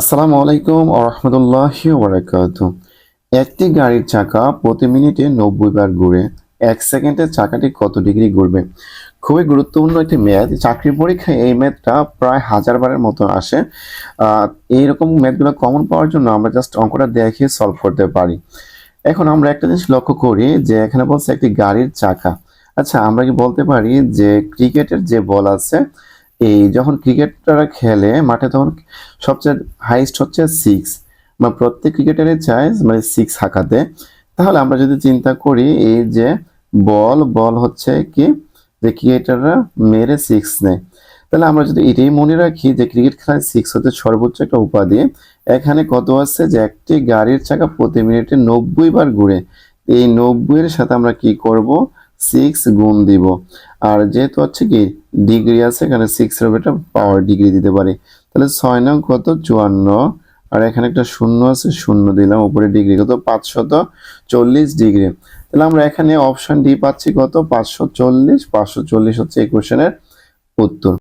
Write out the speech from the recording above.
আসসালামু আলাইকুম আরহামদুল্লাহ বারাকাত। একটি গাড়ির চাকা প্রতি মিনিটে নব্বই বার ঘুরে, এক সেকেন্ডে চাকাটি কত ডিগ্রি ঘুরবে? খুবই গুরুত্বপূর্ণ একটি ম্যাথ। চাকরি পরীক্ষায় এই ম্যাথটা প্রায় হাজার বারের মতো আসে। এইরকম ম্যাথগুলো কমন পাওয়ার জন্য আমরা জাস্ট অঙ্কটা দেখে সলভ করতে পারি। এখন আমরা একটা জিনিস লক্ষ্য করি যে এখানে বলছে একটি গাড়ির চাকা। আচ্ছা আমরা কি বলতে পারি যে ক্রিকেটের যে বল আছে এই যখন ক্রিকেটাররা খেলে, মাঠে তখন সবচেয়ে হাইস্ট হচ্ছে সিক্স মানে প্রত্যেক ক্রিকেটারে চায় মানে সিক্স হাঁকাতে। তাহলে আমরা যদি চিন্তা করি, এই যে বল বল হচ্ছে কি? যে ক্রিকেটাররা মেরে সিক্স নেয়। তাহলে আমরা যদি এটাই মনে রাখি যে ক্রিকেট খেলায় সিক্স হচ্ছে সর্বোচ্চ একটা উপাধি। এখানে কত আছে? যে একটি গাড়ির চাকা প্রতি মিনিটে নব্বই বার ঘুরে। এই নব্বইয়ের সাথে আমরা কি করব? সিক্স গুণ দিব। আর যেহেতু হচ্ছে কি ডিগ্রি আছে, এখানে সিক্স এর একটা পাওয়ার ডিগ্রি দিতে পারি। তাহলে ছয় নং কত? চুয়ান্ন। আর এখানে একটা শূন্য আছে, শূন্য দিলাম, উপরে ডিগ্রি কত? পাঁচশত চল্লিশ ডিগ্রি তাহলে আমরা এখানে অপশন ডি পাচ্ছি কত? পাঁচশো চল্লিশ। পাঁচশো চল্লিশ হচ্ছে এই কোশ্চেনের উত্তর।